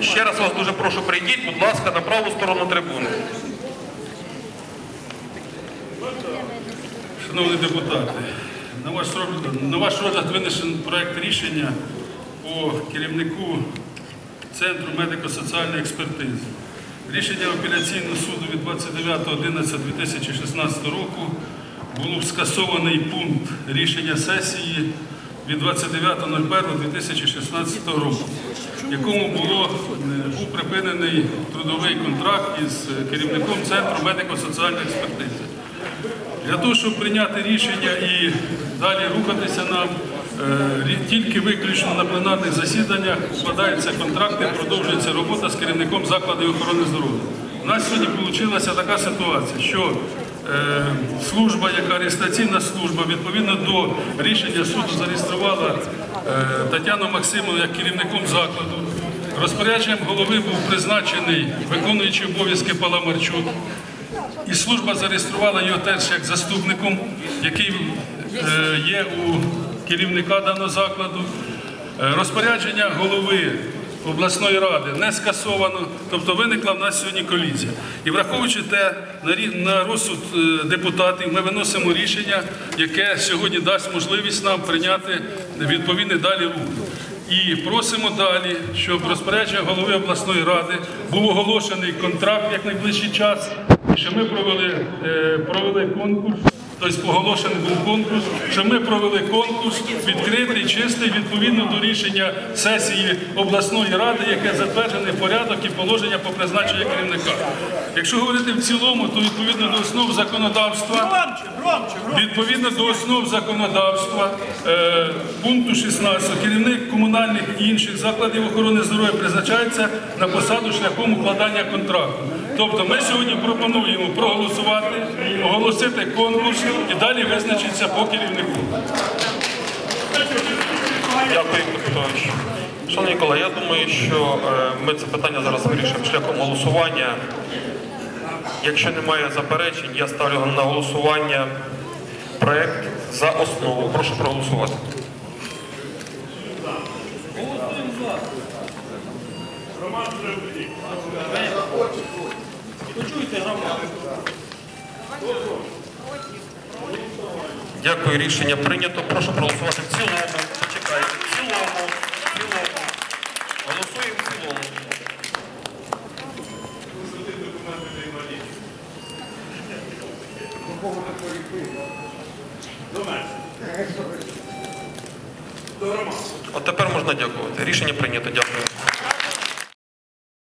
Ще раз вас дуже прошу, прийдіть, будь ласка, на праву сторону трибуни. Шановні депутати, на ваш розгляд, на ваш розгляд винесен проект рішення по керівнику Центру медико-соціальної експертизи. Рішення апеляційного суду від 29.11.2016 року було скасований пункт рішення сесії від 29.01.2016 року, якому було, е, був припинений трудовий контракт із керівником Центру медико-соціальної експертизи. Для того, щоб прийняти рішення і далі рухатися нам, е, тільки виключно на пленарних засіданнях складаються контракти, продовжується робота з керівником закладів охорони здоров'я. У нас сьогодні вийшла така ситуація, що служба, яка реєстраційна служба, відповідно до рішення суду зареєструвала е, Тетяну Максимовну як керівником закладу. Розпорядженням голови був призначений виконуючий обов'язки Паламарчук. І служба зареєструвала його теж як заступником, який е, є у керівника даного закладу. Е, Розпорядження голови обласної ради не скасовано, тобто виникла в нас сьогодні колізія. І враховуючи те, на розсуд е, депутатів, ми виносимо рішення, яке сьогодні дасть можливість нам прийняти відповідний далі рух. І просимо далі, щоб розпорядження голови обласної ради був оголошений контракт як найближчий час, і що ми провели, е, провели конкурс. Тобто оголошений був конкурс, що ми провели конкурс відкритий, чистий, відповідно до рішення сесії обласної ради, яке затверджений порядок і положення по призначенню керівника. Якщо говорити в цілому, то відповідно до основ законодавства. Відповідно до основ законодавства е, пункту 16 керівник комунальних і інших закладів охорони здоров'я призначається на посаду шляхом укладання контракту. Тобто ми сьогодні пропонуємо проголосувати, оголосити конкурс і далі визначитися по керівнику. Дякую, Ігор Петрович. Шановні колеги, я думаю, що е, ми це питання зараз вирішимо шляхом голосування. Якщо немає заперечень, я ставлю на голосування проект за основу. Прошу проголосувати. Дякую, рішення прийнято. Прошу проголосувати в цілому. Почекайте, в цілому, в цілому. Голосуємо в цілому. От тепер можна дякувати. Рішення прийнято. Дякую.